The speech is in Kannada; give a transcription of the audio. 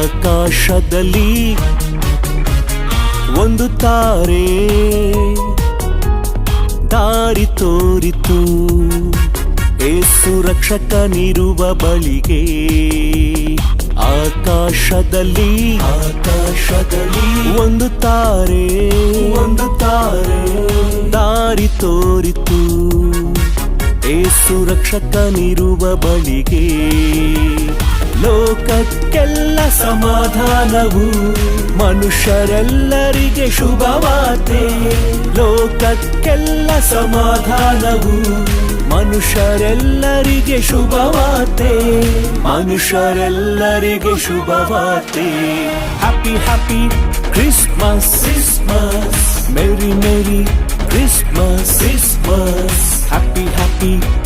ಆಕಾಶದಲ್ಲಿ ಒಂದು ತಾರೆ ದಾರಿ ತೋರಿತು. ಏಸು ರಕ್ಷಕನಿರುವ ಬಳಿಗೆ ಆಕಾಶದಲ್ಲಿ ಆಕಾಶದಲ್ಲಿ ಒಂದು ತಾರೆ ಒಂದು ತಾರೆ ದಾರಿ ತೋರಿತು. ಏಸು ರಕ್ಷಕನಿರುವ ಬಳಿಗೆ ಲೋಕಕ್ಕೆಲ್ಲ ಸಮಾಧಾನವು ಮನುಷ್ಯರೆಲ್ಲರಿಗೆ ಶುಭವಾತೆ. ಲೋಕಕ್ಕೆಲ್ಲ ಸಮಾಧಾನವು ಮನುಷ್ಯರೆಲ್ಲರಿಗೆ ಶುಭವಾತೆ. ಮನುಷ್ಯರೆಲ್ಲರಿಗೆ ಶುಭವಾತೆ. Happy happy Christmas Christmas merry merry Christmas Christmas happy happy